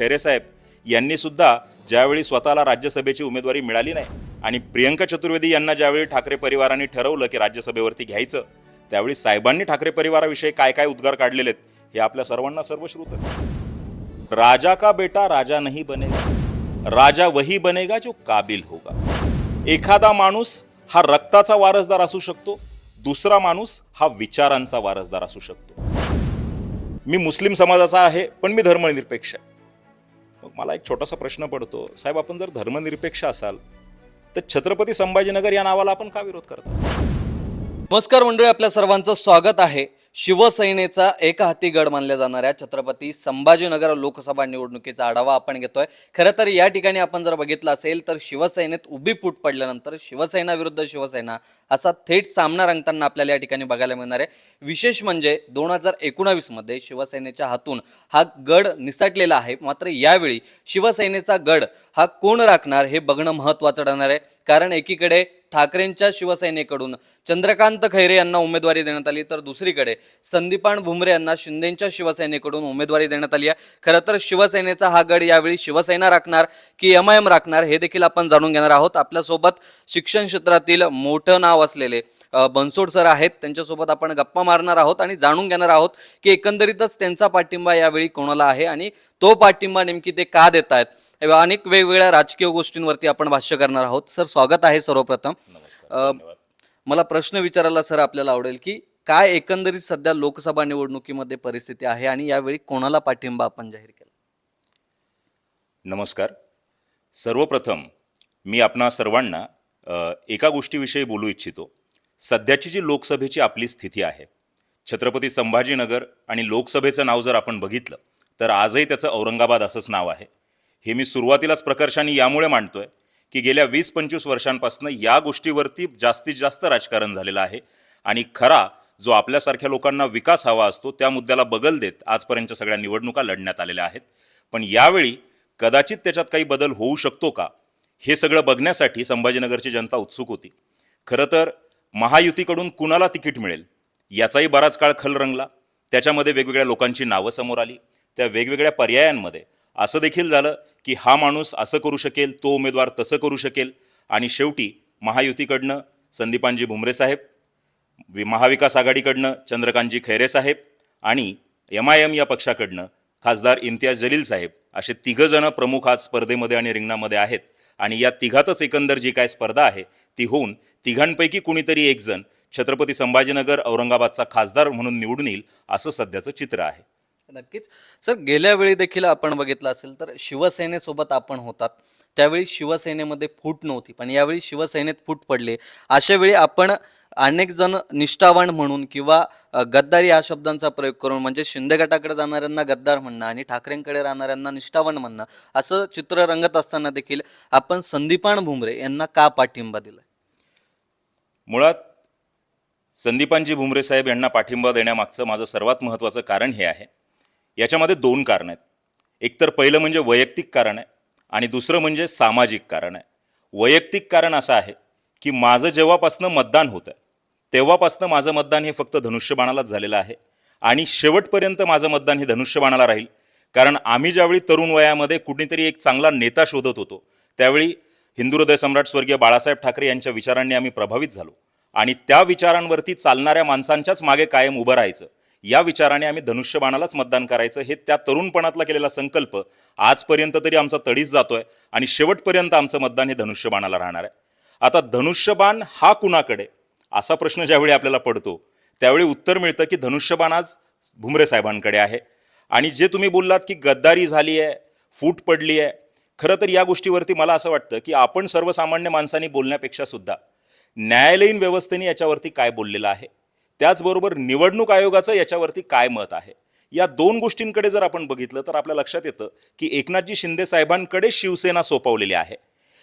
खैरे साहेब यांनी सुद्धा ज्यावेळी स्वतःला राज्यसभेची उमेदवारी मिळाली नाही आणि प्रियंका चतुर्वेदी यांना ज्यावेळी ठाकरे परिवाराने ठरवलं की राज्यसभेवरती घ्यायचं त्यावेळी साहेबांनी ठाकरे परिवाराविषयी काय काय उद्गार काढलेले आहेत हे आपल्या सर्वांना सर्वश्रुत श्रुत राजा का बेटा राजा नाही बनेगा? राजा वही बनेगा जो काबिल होगा. एखादा माणूस हा रक्ताचा वारसदार असू शकतो दुसरा माणूस हा विचारांचा वारसदार असू शकतो. मी मुस्लिम समाजाचा आहे पण मी धर्मनिरपेक्ष आहे. मला एक छोटासा प्रश्न पडतो. साहेब आपण जर धर्मनिरपेक्ष असाल तर छत्रपती संभाजीनगर या नावाला आपण का विरोध करतो? नमस्कार मंडळी आपल्या सर्वांचं स्वागत आहे. शिवसेनेचा एक हाती गड मानल्या जाणाऱ्या छत्रपती संभाजीनगर लोकसभा निवडणुकीचा आढावा आपण घेतोय. खरं तर या ठिकाणी आपण जर बघितलं असेल तर शिवसेनेत उभी फूट पडल्यानंतर शिवसेना विरुद्ध शिवसेना असा थेट सामना रंगताना आपल्याला या ठिकाणी बघायला मिळणार आहे. विशेष म्हणजे दोन हजार एकोणावीसमध्ये शिवसेनेच्या हातून हा गड निसटलेला आहे. मात्र यावेळी शिवसेनेचा गड हा कोण राखणार हे बघणं महत्त्वाचं ठरणार आहे. कारण एकीकडे ठाकरेंच्या शिवसेनेकडून चंद्रकांत खैरे यांना उमेदवारी देण्यात आली. तर दुसरीकडे संदीपान भुमरे यांना शिंदेच्या शिवसेनेकडून उमेदवारी देण्यात आली आहे. खरं तर शिवसेनेचा हा गड यावेळी शिवसेना राखणार की एम आय एम राखणार हे देखील आपण जाणून घेणार आहोत. आपल्यासोबत शिक्षण क्षेत्रातील मोठं नाव असलेले बनसोड सर आहेत. त्यांच्यासोबत आपण गप्पा मारणार आहोत आणि जाणून घेणार आहोत की एकंदरीतच त्यांचा पाठिंबा यावेळी कोणाला आहे आणि तो पाठिंबा नेमकी ते का देत आहेत अनेक वेगवेगळ्या राजकीय गोष्टींवरती आपण भाष्य करणार आहोत. सर स्वागत आहे सर्वप्रथम. मला प्रश्न विचारायला सर आपल्याला आवडेल की काय एकंदरीत सध्या लोकसभा निवडणुकीमध्ये परिस्थिती आहे आणि यावेळी कोणाला पाठिंबा आपण जाहीर केला? नमस्कार. सर्वप्रथम मी आपणा सर्वांना एका गोष्टीविषयी बोलू इच्छितो. सध्याची जी लोकसभेची आपली स्थिती आहे छत्रपती संभाजीनगर आणि लोकसभेचं नाव जर आपण बघितलं तर आजही त्याचं औरंगाबाद असंच नाव आहे. हे मी सुरुवातीलाच प्रकर्षाने यामुळे मांडतोय की गेल्या वीस पंचवीस वर्षांपासून या गोष्टीवरती जास्तीत जास्त राजकारण झालेलं आहे आणि खरा जो आपल्यासारख्या लोकांना विकास हवा असतो त्या मुद्द्याला बगल देत आजपर्यंतच्या सगळ्या निवडणुका लढण्यात आलेल्या आहेत. पण यावेळी कदाचित त्याच्यात काही बदल होऊ शकतो का हे सगळं बघण्यासाठी संभाजीनगरची जनता उत्सुक होती. खरं तर महायुतीकडून कुणाला तिकीट मिळेल याचाही बराच काळ खल रंगला. त्याच्यामध्ये वेगवेगळ्या लोकांची नावं समोर आली. त्या वेगवेगळ्या पर्यायांमध्ये. असं देखील झालं की हा माणूस असं करू शकेल तो उमेदवार तसं करू शकेल. आणि शेवटी महायुतीकडनं संदीपानजी भुमरे साहेब वि- महाविकास आघाडीकडनं चंद्रकांतजी खैरे साहेब आणि एम आय एम या पक्षाकडनं खासदार इम्तियाज जलील साहेब असे तिघं जणं प्रमुख आज स्पर्धेमध्ये आणि रिंगणामध्ये आहेत. आणि या तिघातच एकंदर जी काय स्पर्धा आहे ती होऊन तिघांपैकी कुणीतरी एकजण छत्रपती संभाजीनगर औरंगाबादचा खासदार म्हणून निवडून येईल असं सध्याचं चित्र आहे. नक्कीच. सर गेल्या वेळी देखील आपण बघितलं असेल तर शिवसेनेसोबत आपण होतात. त्यावेळी शिवसेनेमध्ये फूट नव्हती पण यावेळी शिवसेनेत फूट पडले. अशा वेळी आपण अनेक जण निष्ठावान म्हणून किंवा गद्दार गद्दारी या शब्दांचा प्रयोग करून म्हणजे शिंदे गटाकडे जाणाऱ्यांना गद्दार म्हणणं आणि ठाकरेंकडे राहणाऱ्यांना निष्ठावान म्हणणं असं चित्र रंगत असताना देखील आपण संदीपान भुमरे यांना का पाठिंबा दिला मुळात संदीपानजी भुमरे साहेब यांना पाठिंबा देण्यामागचं माझं सर्वात महत्त्वाचं कारण हे आहे. याच्यामध्ये दोन कारण आहेत. एकतर पहिलं म्हणजे वैयक्तिक कारण आहे आणि दुसरं म्हणजे सामाजिक कारण आहे. वैयक्तिक कारण असं आहे की माझं जेव्हापासनं मतदान होतं तेव्हापासनं माझं मतदान हे फक्त धनुष्यबाणालाच झालेलं आहे आणि शेवटपर्यंत माझं मतदान हे धनुष्यबाणाला राहील. कारण आम्ही ज्यावेळी तरुण वयामध्ये कुठेतरी एक चांगला नेता शोधत होतो त्यावेळी हिंदू हृदय सम्राट स्वर्गीय बाळासाहेब ठाकरे यांच्या विचारांनी आम्ही प्रभावित झालो आणि त्या विचारांवरती चालणाऱ्या माणसांच्याच मागे कायम उभं राहायचं. या विचाराने आम्ही धनुष्यबाणालाच मतदान करायचं. हे त्या तरुणपणातला केलेला संकल्प आजपर्यंत तरी आमचा तडीच जातोय आणि शेवटपर्यंत आमचं मतदान हे धनुष्यबाणाला राहणार आहे. आता धनुष्यबाण हा कुणाकडे? असा प्रश्न ज्यावेळी आपल्याला पडतो त्यावेळी उत्तर मिळतं की धनुष्यबाण आज भुमरे साहेबांकडे आहे. आणि जे तुम्ही बोललात की गद्दारी झाली आहे फूट पडली आहे खरं तर या गोष्टीवरती मला असं वाटतं की आपण सर्वसामान्य माणसांनी बोलण्यापेक्षा सुद्धा न्यायालयीन व्यवस्थेने याच्यावरती काय बोललेलं आहे? त्याचबरोबर निवडणूक आयोगाचं याच्यावरती काय मत आहे? या दोन गोष्टींकडे जर आपण बघितलं तर आपल्या लक्षात येतं की एकनाथजी शिंदे साहेबांकडे शिवसेना सोपवलेली आहे.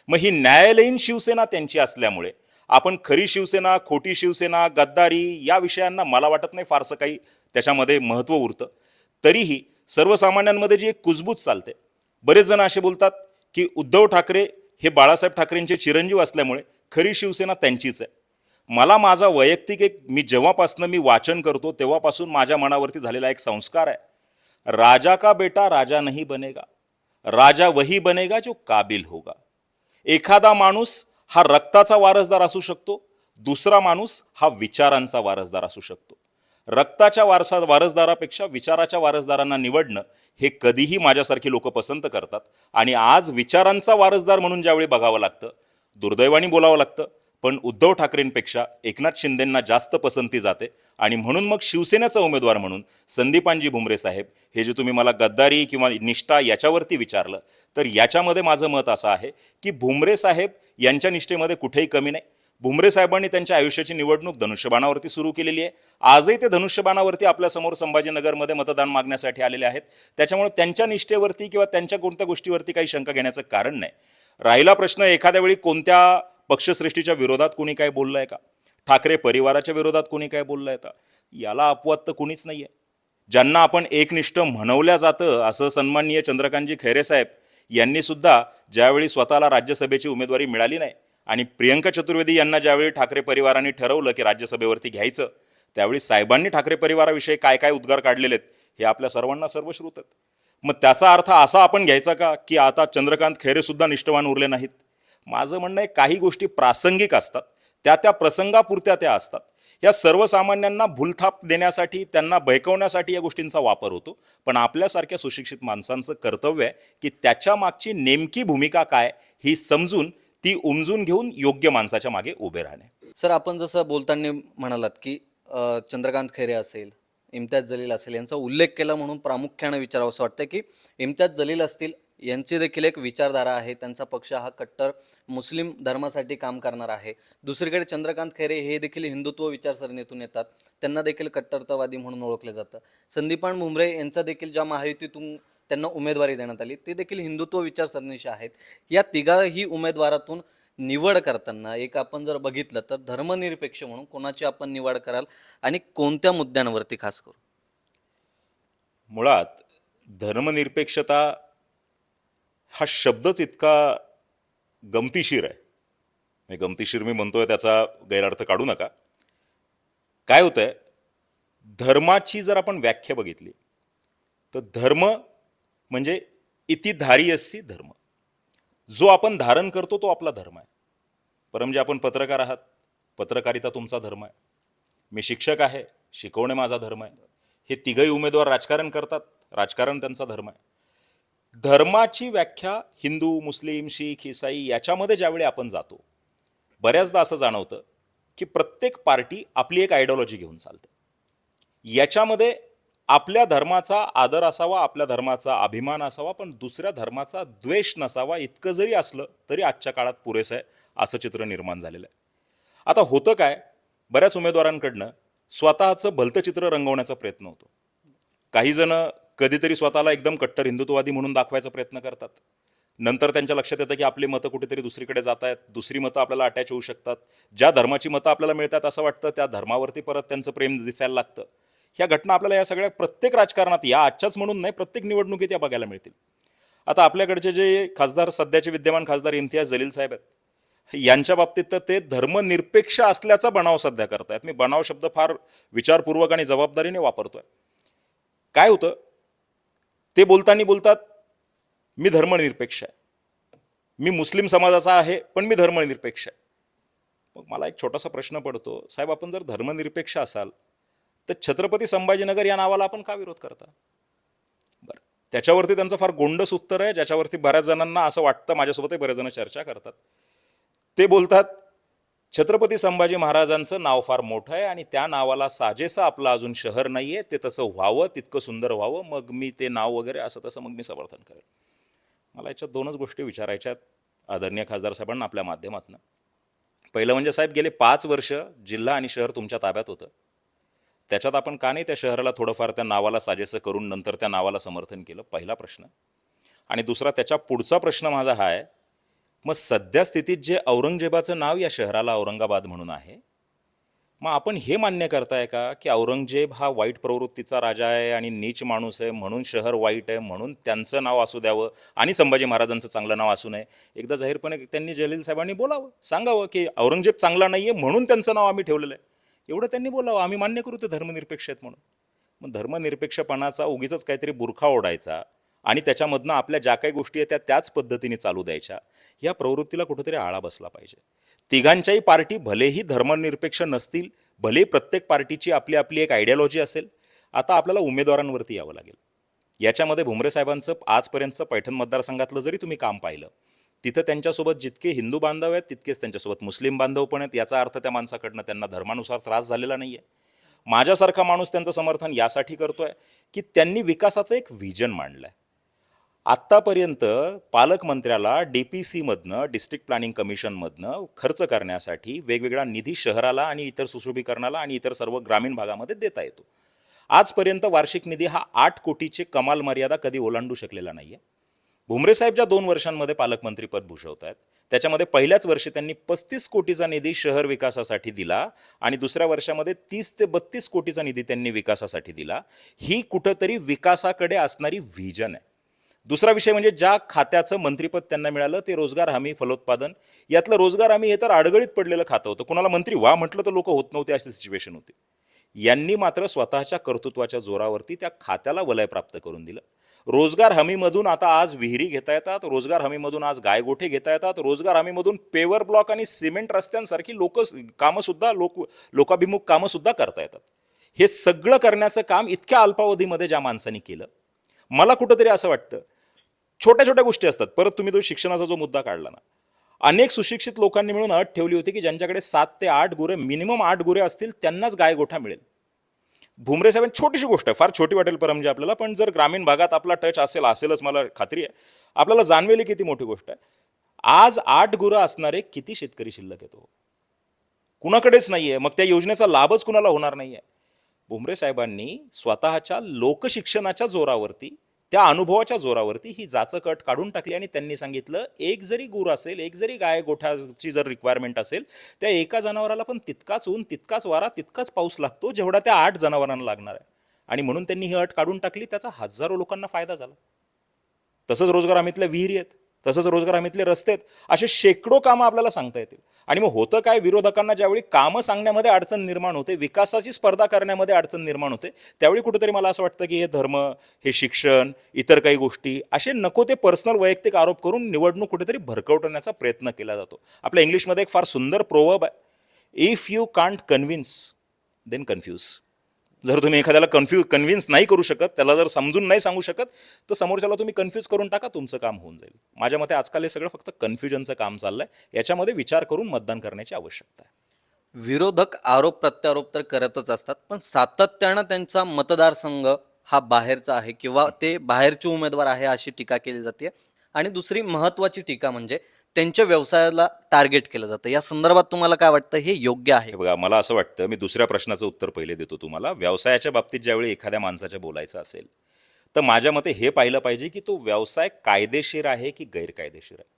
मग ही न्यायालयीन शिवसेना त्यांची असल्यामुळे आपण खरी शिवसेना खोटी शिवसेना गद्दारी या विषयांना मला वाटत नाही फारसं काही त्याच्यामध्ये महत्त्व उरतं. तरीही सर्वसामान्यांमध्ये जी एक कुजबूज चालते बरेच जण असे बोलतात की उद्धव ठाकरे हे बाळासाहेब ठाकरेंचे चिरंजीव असल्यामुळे खरी शिवसेना त्यांचीच आहे. मला माझा वैयक्तिक एक मी जेव्हापासनं मी वाचन करतो तेव्हापासून माझ्या मनावरती झालेला एक संस्कार आहे. राजा का बेटा राजा नाही बनेगा. राजा वही बनेगा जो काबिल होगा. एखादा माणूस हा रक्ताचा वारसदार असू शकतो दुसरा माणूस हा विचारांचा वारसदार असू शकतो. रक्ताच्या वारसा वारसदारापेक्षा विचाराच्या वारसदारांना निवडणं हे कधीही माझ्यासारखी लोक पसंत करतात. आणि आज विचारांचा वारसदार म्हणून ज्यावेळी बघावं लागतं दुर्दैवाने बोलावं लागतं पण उद्धव ठाकरेंपेक्षा एकनाथ शिंदेंना जास्त पसंती जाते. आणि म्हणून मग शिवसेनेचा उमेदवार म्हणून संदीपांजी भुमरे साहेब हे जे तुम्ही मला गद्दारी किंवा निष्ठा याच्यावरती विचारलं तर याच्यामध्ये माझं मत असं आहे की भुमरे साहेब यांच्या निष्ठेमध्ये कुठेही कमी नाही. भुमरे साहेबांनी त्यांच्या आयुष्याची निवडणूक धनुष्यबाणावरती सुरू केलेली आहे. आजही ते धनुष्यबाणावरती आपल्यासमोर संभाजीनगरमध्ये मतदान मागण्यासाठी आलेले आहेत. त्याच्यामुळे त्यांच्या निष्ठेवरती किंवा त्यांच्या कोणत्या गोष्टीवरती काही शंका घेण्याचं कारण नाही. राहिला प्रश्न एखाद्या वेळी कोणत्या पक्षश्रेष्ठीच्या विरोधात कोणी काय बोललं आहे का? ठाकरे परिवाराच्या विरोधात कोणी काय बोललं आहे का? याला अपवाद तर कोणीच नाही आहे ज्यांना आपण एकनिष्ठ म्हणवल्या जातं असं सन्माननीय चंद्रकांतजी खैरे साहेब यांनी सुद्धा ज्यावेळी स्वतःला राज्यसभेची उमेदवारी मिळाली नाही आणि प्रियंका चतुर्वेदी यांना ज्यावेळी ठाकरे परिवाराने ठरवलं की राज्यसभेवरती घ्यायचं त्यावेळी साहेबांनी ठाकरे परिवाराविषयी काय काय उद्गार काढलेले आहेत हे आपल्या सर्वांना सर्वश्रुत आहेत मग त्याचा अर्थ असा आपण घ्यायचा का की आता चंद्रकांत खैरे सुद्धा निष्ठवान उरले नाहीत? माझं म्हणणं आहे काही गोष्टी प्रासंगिक असतात. त्या त्या प्रसंगापुरत्या त्या असतात. या सर्वसामान्यांना भूलथाप देण्यासाठी त्यांना बहकवण्यासाठी या गोष्टींचा वापर होतो. पण आपल्यासारख्या सुशिक्षित माणसांचं कर्तव्य आहे की त्याच्या मागची नेमकी भूमिका काय ही समजून ती उमजून घेऊन योग्य माणसाच्या मागे उभे राहणे. सर आपण जसं बोलताना म्हणालात की चंद्रकांत खैरे असेल इम्तियाज जलील असेल यांचा उल्लेख केला म्हणून प्रामुख्यानं विचारावं असं वाटतं की इम्तियाज जलील असतील यांची देखील एक विचारधारा आहे. त्यांचा पक्ष हा कट्टर मुस्लिम धर्मासाठी काम करणार आहे. दुसरीकडे चंद्रकांत खैरे हे देखील हिंदुत्व विचारसरणीतून येतात. त्यांना देखील कट्टरतावादी म्हणून ओळखलं जातं. संदीपान मुंबरे यांचा देखील ज्या महायुतीतून त्यांना उमेदवारी देण्यात आली ते देखील हिंदुत्व विचारसरणीचे आहेत. या तिघाही उमेदवारातून निवड करताना एक आपण जर बघितलं तर धर्मनिरपेक्ष म्हणून कोणाची आपण निवड कराल आणि कोणत्या मुद्द्यांवरती खास करू? मुळात धर्मनिरपेक्षता हा शब्दच इतका गमतीशीर आहे. म्हणजे गमतीशीर मी म्हणतोय त्याचा गैरअर्थ काढू नका. काय होतं आहे धर्माची जर आपण व्याख्या बघितली तर धर्म म्हणजे इतिधारी असती धर्म. जो आपण धारण करतो तो आपला धर्म आहे. परम जे म्हणजे आपण पत्रकार आहात. पत्रकारिता तुमचा धर्म आहे. मी शिक्षक आहे. शिकवणे माझा धर्म आहे. हे तिघही उमेदवार राजकारण करतात. राजकारण त्यांचा धर्म आहे. धर्माची व्याख्या हिंदू मुस्लिम शीख इसाई याच्यामध्ये ज्यावेळी आपण जातो बऱ्याचदा असं जाणवतं की प्रत्येक पार्टी आपली एक आयडिओलॉजी घेऊन चालते. याच्यामध्ये आपल्या धर्माचा आदर असावा आपल्या धर्माचा अभिमान असावा पण दुसऱ्या धर्माचा द्वेष नसावा इतकं जरी असलं तरी आजच्या काळात पुरेसं आहे असं चित्र निर्माण झालेलं आहे. आता होतं काय बऱ्याच उमेदवारांकडनं स्वतःचं भलतं चित्र रंगवण्याचा प्रयत्न होतो. काहीजणं कधीतरी स्वतःला एकदम कट्टर हिंदुत्ववादी म्हणून दाखवायचा प्रयत्न करतात. नंतर त्यांच्या लक्षात येतं की आपली मतं कुठेतरी दुसरीकडे जात आहेत दुसरी मतं आपल्याला अटॅच होऊ शकतात. ज्या धर्माची मतं आपल्याला मिळतात असं वाटतं त्या धर्मावरती परत त्यांचं प्रेम दिसायला लागतं. ह्या घटना आपल्याला या सगळ्या प्रत्येक राजकारणात या आजच्याच म्हणून नाही प्रत्येक निवडणुकीत या बघायला मिळतील. आता आपल्याकडचे जे खासदार सध्याचे विद्यमान खासदार इम्तियाज जलील साहेब आहेत यांच्या बाबतीत तर ते धर्मनिरपेक्ष असल्याचा बनाव सध्या करतायत. मी बनाव शब्द फार विचारपूर्वक आणि जबाबदारीने वापरतोय. काय होतं? ते बोलताना बोलतात मी धर्मनिरपेक्ष आहे. मी मुस्लिम समाजाचा आहे पण मी धर्मनिरपेक्ष आहे. मग मला एक छोटासा प्रश्न पडतो साहेब आपण जर धर्मनिरपेक्ष असाल तर छत्रपती संभाजीनगर या नावाला आपण का विरोध करता? बरं त्याच्यावरती त्यांचं फार गोंडस उत्तर आहे ज्याच्यावरती बऱ्याच जणांना असं वाटतं माझ्यासोबतही बरेच जण चर्चा करतात. ते बोलतात छत्रपती संभाजी महाराजांचं नाव फार मोठं आहे आणि त्या नावाला साजेसं आपलं अजून शहर नाही आहे ते तसं व्हावं तितकं सुंदर व्हावं. मग मी ते नाव वगैरे असं तसं मग मी समर्थन करेन मला याच्यात दोनच गोष्टी विचारायच्यात आदरणीय खासदार साहेबांना आपल्या माध्यमातून. पहिलं म्हणजे साहेब गेले पाच वर्ष जिल्हा आणि शहर तुमच्या ताब्यात होतं. त्याच्यात आपण का नाही त्या शहराला थोडंफार त्या नावाला साजेसं करून नंतर त्या नावाला समर्थन केलं? पहिला प्रश्न. आणि दुसरा त्याच्या पुढचा प्रश्न माझा हा आहे मग सध्या स्थितीत जे औरंगजेबाचं नाव या शहराला औरंगाबाद म्हणून आहे मग आपण हे मान्य करताय का की औरंगजेब हा वाईट प्रवृत्तीचा राजा आहे आणि नीच माणूस आहे म्हणून शहर वाईट आहे म्हणून त्यांचं नाव असू द्यावं आणि संभाजी महाराजांचं चांगलं नाव असू नये? एकदा जाहीरपणे त्यांनी जलील साहेबांनी बोलावं सांगावं की औरंगजेब चांगला नाही आहे म्हणून त्यांचं नाव आम्ही ठेवलेलं आहे. एवढं त्यांनी बोलावं आम्ही मान्य करू ते धर्मनिरपेक्ष आहेत म्हणून. मग धर्मनिरपेक्षपणाचा उगीच काहीतरी बुरखा ओढायचा आणि त्याच्यामधनं आपल्या ज्या काही गोष्टी आहेत त्या त्याच पद्धतीने चालू द्यायच्या. या प्रवृत्तीला कुठेतरी आळा बसला पाहिजे. तिघांच्याही पार्टी भलेही धर्मनिरपेक्ष नसतील भलेही प्रत्येक पार्टीची आपली आपली एक आयडियॉलॉजी असेल आता आपल्याला उमेदवारांवरती यावं लागेल. याच्यामध्ये भुमरे साहेबांचं आजपर्यंतचं पैठण मतदारसंघातलं जरी तुम्ही काम पाहिलं तिथं त्यांच्यासोबत जितके हिंदू बांधव आहेत तितकेच त्यांच्यासोबत मुस्लिम बांधव पण आहेत याचा अर्थ त्या माणसाकडनं त्यांना धर्मानुसार त्रास झालेला नाही आहे माझ्यासारखा माणूस त्यांचं समर्थन यासाठी करतो आहे की त्यांनी विकासाचं एक व्हिजन मांडलं आहे आत्तापर्यंत पालकमंत्र्याला डी पी सीमधनं डिस्ट्रिक्ट प्लॅनिंग कमिशनमधनं खर्च करण्यासाठी वेगवेगळा निधी शहराला आणि इतर सुशोभीकरणाला आणि इतर सर्व ग्रामीण भागामध्ये देता येतो. आजपर्यंत वार्षिक निधी हा आठ कोटीचे कमाल मर्यादा कधी ओलांडू शकलेला नाही आहे भुमरे साहेब ज्या दोन वर्षांमध्ये पालकमंत्रीपद भूषवत आहेत त्याच्यामध्ये पहिल्याच वर्षी त्यांनी पस्तीस कोटीचा निधी शहर विकासासाठी दिला आणि दुसऱ्या वर्षामध्ये तीस ते बत्तीस कोटीचा निधी त्यांनी विकासासाठी दिला. ही कुठंतरी विकासाकडे असणारी व्हिजन आहे. दुसरा विषय म्हणजे ज्या खात्याचं मंत्रीपद त्यांना मिळालं ते रोजगार हमी फलोत्पादन. यातलं रोजगार हमी हे तर अडगळीत पडलेलं खातं होतं. कुणाला मंत्री व्हा म्हटलं तर लोक होत नव्हते अशी सिच्युएशन होती. यांनी मात्र स्वतःच्या कर्तृत्वाच्या जोरावरती त्या खात्याला वलय प्राप्त करून दिलं. रोजगार हमीमधून आता आज विहिरी घेता येतात रोजगार हमीमधून आज गायगोठे घेता येतात रोजगार हमीमधून पेवर ब्लॉक आणि सिमेंट रस्त्यांसारखी लोक कामंसुद्धा लोक लोकाभिमुख कामंसुद्धा करता येतात. हे सगळं करण्याचं काम इतक्या अल्पावधीमध्ये ज्या माणसांनी केलं. मला कुठंतरी असं वाटतं छोट्या छोट्या गोष्टी असतात. परत तुम्ही तो शिक्षणाचा जो मुद्दा काढला ना. अनेक सुशिक्षित लोकांनी मिळून अट ठेवली होती की ज्यांच्याकडे सात ते आठ गुरे मिनिमम आठ गुरे असतील त्यांनाच गायगोठा मिळेल. भुमरे साहेब छोटीशी गोष्ट आहे. फार छोटी वाटेल परमजी आपल्याला पण जर ग्रामीण भागात आपला टच असेल असेलच मला खात्री आहे. आपल्याला जाणवेली किती मोठी गोष्ट आहे. आज आठ गुरं असणारे किती शेतकरी शिल्लक येतो हो? कुणाकडेच नाही आहे मग त्या योजनेचा लाभच कुणाला होणार नाही आहे भुमरे साहेबांनी स्वतःच्या लोकशिक्षणाच्या जोरावरती त्या अनुभवाच्या जोरावरती ही जाचं कट काढून टाकली आणि त्यांनी सांगितलं एक जरी गुर असेल एक जरी गाय गोठ्याची जर रिक्वायरमेंट असेल त्या एका जनावराला पण तितकाच ऊन तितकाच वारा तितकाच पाऊस लागतो जेवढा त्या आठ जनावरांना लागणार आहे. आणि म्हणून त्यांनी ही अट काढून टाकली त्याचा हजारो लोकांना फायदा झाला. तसंच रोजगार हमीतल्या विहिरी आहेत. तसंच रोजगार हमीतले रस्ते आहेत असे शेकडो कामं आपल्याला सांगता येतील. आणि मग होतं काय? विरोधकांना ज्यावेळी कामं सांगण्यामध्ये अडचण निर्माण होते विकासाची स्पर्धा करण्यामध्ये अडचण निर्माण होते त्यावेळी कुठेतरी मला असं वाटतं की हे धर्म हे शिक्षण इतर काही गोष्टी असे नको ते पर्सनल वैयक्तिक आरोप करून निवडणूक कुठेतरी भरकवटण्याचा प्रयत्न केला जातो. आपल्या इंग्लिशमध्ये एक फार सुंदर प्रोवर्ब आहे. If you can't convince then confuse जर तुम्ही एखाद्याला कन्फ्यू कन्व्हिन्स नाही करू शकत त्याला जर समजून नाही सांगू शकत तर समोरच्याला तुम्ही कन्फ्यूज करून टाका तुमचं काम होऊन जाईल. माझ्या मते आजकाल हे सगळं फक्त कन्फ्युजनचं काम चाललं आहे याच्यामध्ये विचार करून मतदान करण्याची आवश्यकता आहे. विरोधक आरोप प्रत्यारोप तर करतच असतात पण सातत्यानं त्यांचा मतदारसंघ हा बाहेरचा आहे किंवा ते बाहेरचे उमेदवार आहे अशी टीका केली जाते. आणि दुसरी महत्त्वाची टीका म्हणजे त्यांच्या व्यवसायाला टार्गेट केलं जातं. या संदर्भात तुम्हाला काय वाटतं? हे योग्य आहे? बघा मला असं वाटतं मी दुसऱ्या प्रश्नाचं उत्तर पहिले देतो तुम्हाला. व्यवसायाच्या बाबतीत ज्यावेळी एखाद्या माणसाच्या बोलायचं असेल तर माझ्या मते हे पाहिलं पाहिजे की तो व्यवसाय कायदेशीर आहे की गैरकायदेशीर आहे?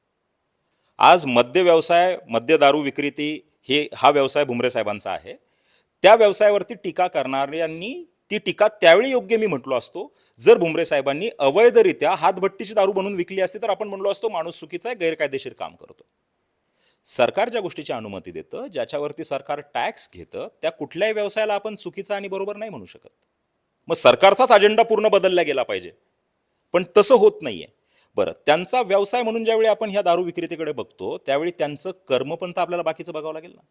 आज मद्य व्यवसाय मद्य दारू विक्रेती हे हा व्यवसाय भुमरे साहेबांचा आहे. त्या व्यवसायावरती टीका करणाऱ्यांनी ती टीका त्यावेळी योग्य मी म्हटलो असतो. जर भुमरे साहेबांनी अवैधरित्या हातभट्टीची दारू बनवून विकली असती तर आपण म्हणलो असतो माणूस चुकीचा आहे गैरकायदेशीर काम करतो. सरकार ज्या गोष्टीची अनुमती देतं ज्याच्यावरती सरकार टॅक्स घेतं त्या कुठल्याही व्यवसायाला आपण चुकीचा आणि बरोबर नाही म्हणू शकत. मग सरकारचाच अजेंडा पूर्ण बदलला गेला पाहिजे. पण तसं होत नाहीये. बरं त्यांचा व्यवसाय म्हणून ज्यावेळी आपण ह्या दारू विक्रेतेकडे बघतो त्यावेळी त्यांचं कर्म पण तर आपल्याला बाकीचं बघावं लागेल ना.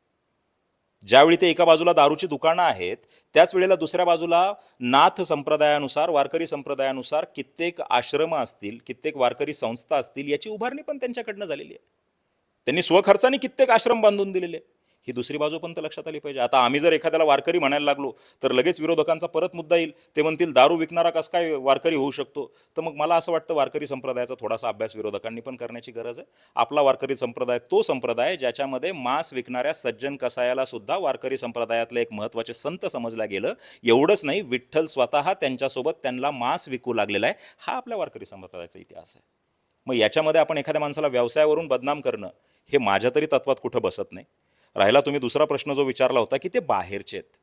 ज्यावेळी ते एका बाजूला दारूची दुकानं आहेत त्याच वेळेला दुसऱ्या बाजूला नाथ संप्रदायानुसार वारकरी संप्रदायानुसार कित्येक आश्रम असतील कित्येक वारकरी संस्था असतील याची उभारणी पण त्यांच्याकडनं झालेली आहे. त्यांनी स्वखर्चाने कित्येक आश्रम बांधून दिलेले ही दुसरी बाजू पण तर लक्षात आली पाहिजे. आता आम्ही जर एखाद्याला वारकरी म्हणायला लागलो तर लगेच विरोधकांचा परत मुद्दा येईल. ते म्हणतील दारू विकणारा कसं काय वारकरी होऊ शकतो? तर मग मला असं वाटतं वारकरी संप्रदायाचा थोडासा अभ्यास विरोधकांनी पण करण्याची गरज आहे. आपला वारकरी संप्रदाय तो संप्रदाय ज्याच्यामध्ये मांस विकणाऱ्या सज्जन कसायाला सुद्धा वारकरी संप्रदायातलं एक महत्त्वाचे संत समजल्या गेलं. एवढंच नाही विठ्ठल स्वतः त्यांच्यासोबत त्यांना मांस विकू लागलेला आहे. हा आपल्या वारकरी संप्रदायाचा इतिहास आहे. मग याच्यामध्ये आपण एखाद्या माणसाला व्यवसायावरून बदनाम करणं हे माझ्या तरी तत्वात कुठं बसत नाही. राहिला तुम्ही दुसरा प्रश्न जो विचारला होता की ते बाहेरचे आहेत.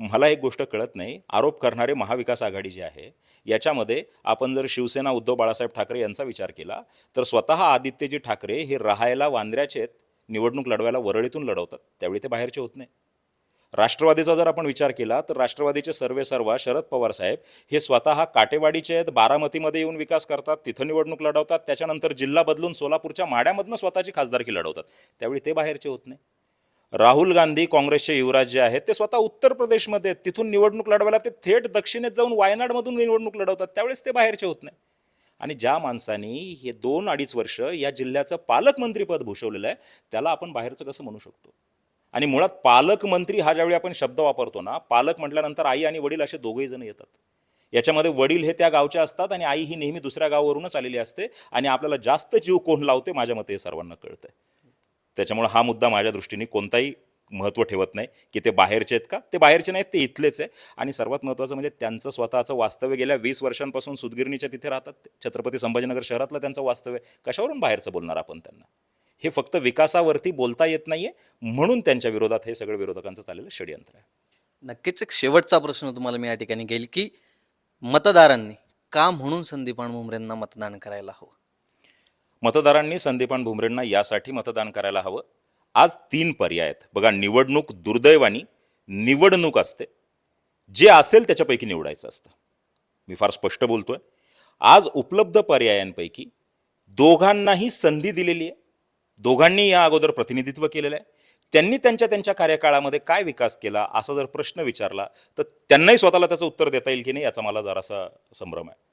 मला एक गोष्ट कळत नाही. आरोप करणारे महाविकास आघाडी जी आहे याच्यामध्ये आपण जर शिवसेना उद्धव बाळासाहेब ठाकरे यांचा विचार केला तर स्वतः आदित्यजी ठाकरे हे राहायला वांद्र्याचे आहेत निवडणूक लढवायला वरळीतून लढवतात. त्यावेळी ते बाहेरचे होत नाही. राष्ट्रवादीचा जर आपण विचार केला तर राष्ट्रवादीचे सर्वे सर्वा शरद पवार साहेब हे स्वतः काटेवाडीचे आहेत बारामतीमध्ये येऊन विकास करतात तिथं निवडणूक लढवतात त्याच्यानंतर जिल्हा बदलून सोलापूरच्या माड्यामधनं स्वतःची खासदारकी लढवतात. त्यावेळी ते बाहेरचे होत नाही. राहुल गांधी काँग्रेसचे युवराज जे आहेत ते स्वतः उत्तर प्रदेशमध्ये तिथून निवडणूक लढवायला ते थेट दक्षिणेत जाऊन वायनाडमधून निवडणूक लढवतात. त्यावेळेस ते बाहेरचे होत नाही. आणि ज्या माणसानी हे दोन अडीच वर्ष या जिल्ह्याचं पालकमंत्रीपद भूषवलेलं आहे त्याला आपण बाहेरचं कसं म्हणू शकतो? आणि मुळात पालकमंत्री हा ज्यावेळी आपण शब्द वापरतो ना पालक म्हटल्यानंतर आई आणि वडील असे दोघेही जण येतात. याच्यामध्ये वडील हे त्या गावचे असतात आणि आई ही नेहमी दुसऱ्या गावावरूनच आलेली असते आणि आपल्याला जास्त जीव कोण लावते माझ्या मते हे सर्वांना कळतंय. त्याच्यामुळे हा मुद्दा माझ्या दृष्टीने कोणताही महत्त्व ठेवत नाही की ते बाहेरचे आहेत का? ते बाहेरचे नाहीत ते इथलेच आहे. आणि सर्वात महत्त्वाचं म्हणजे त्यांचं स्वतःचं वास्तव्य गेल्या वीस वर्षांपासून सुदगिरणीच्या तिथे राहतात. छत्रपती संभाजीनगर शहरातलं त्यांचं वास्तव्य कशावरून बाहेरचं बोलणार आपण त्यांना? हे फक्त विकासावरती बोलता येत नाही आहे म्हणून त्यांच्या विरोधात हे सगळं विरोधकांचं चाललेलं षडयंत्र आहे. नक्कीच एक शेवटचा प्रश्न तुम्हाला मी या ठिकाणी घेईल की मतदारांनी का म्हणून संदीपान भुमरेंना मतदान करायला हवं? मतदारांनी संदीपान भुमरेंना यासाठी मतदान करायला हवं. आज तीन पर्याय आहेत. बघा निवडणूक दुर्दैवानी निवडणूक असते. जे असेल त्याच्यापैकी निवडायचं असतं. मी फार स्पष्ट बोलतोय. आज उपलब्ध पर्यायांपैकी दोघांनाही संधी दिलेली आहे. दोघांनी या अगोदर प्रतिनिधित्व केलेलं आहे. त्यांनी त्यांच्या त्यांच्या कार्यकाळामध्ये काय विकास केला असा जर प्रश्न विचारला तर त्यांनाही स्वतःला त्याचं उत्तर देता येईल की नाही याचा मला जरासा संभ्रम आहे.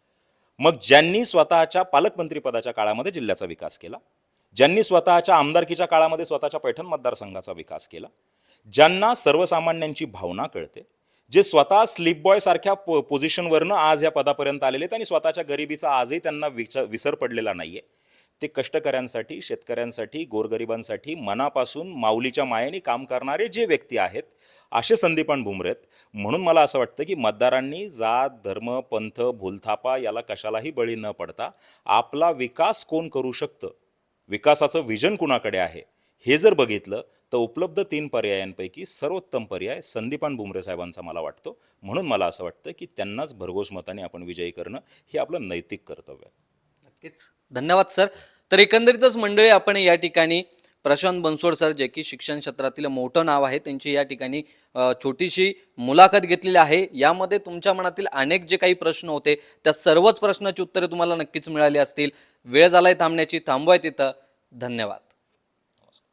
मग ज्यांनी स्वतःच्या पालकमंत्रीपदाच्या काळामध्ये जिल्ह्याचा विकास केला ज्यांनी स्वतःच्या आमदारकीच्या काळामध्ये स्वतःच्या पैठण मतदारसंघाचा विकास केला ज्यांना सर्वसामान्यांची भावना कळते जे स्वतः स्लिप बॉय सारख्या पो पोझिशनवरनं आज या पदापर्यंत आलेले आहेत आणि स्वतःच्या गरिबीचा आजही त्यांना विच विसर पडलेला नाही आहे ते कष्टकऱ्यांसाठी शेतकऱ्यांसाठी गोरगरिबांसाठी मनापासून माऊलीच्या मायेने काम करणारे जे व्यक्ती आहेत असे संदीपान भुमरे आहेत म्हणून मला असं वाटतं की मतदारांनी जात धर्म पंथ भूलथापा याला कशालाही बळी न पडता आपला विकास कोण करू शकतं? विकासाचं विजन कुणाकडे आहे? हे जर बघितलं तर उपलब्ध तीन पर्यायांपैकी सर्वोत्तम पर्याय संदीपान भुमरे साहेबांचा मला वाटतो. म्हणून मला असं वाटतं की त्यांनाच भरघोस मताने आपण विजयी करणं हे आपलं नैतिक कर्तव्य आहे. नक्कीच. धन्यवाद सर. तर एकंदरीतच मंडळी आपण या ठिकाणी प्रशांत बनसोड सर जे की शिक्षण क्षेत्रातील मोठं नाव आहे त्यांची या ठिकाणी छोटीशी मुलाखत घेतलेली आहे. यामध्ये तुमच्या मनातील अनेक जे काही प्रश्न होते त्या सर्वच प्रश्नाची उत्तरे तुम्हाला नक्कीच मिळाली असतील. वेळ झालाय थांबण्याची थांबवाय तिथं धन्यवाद.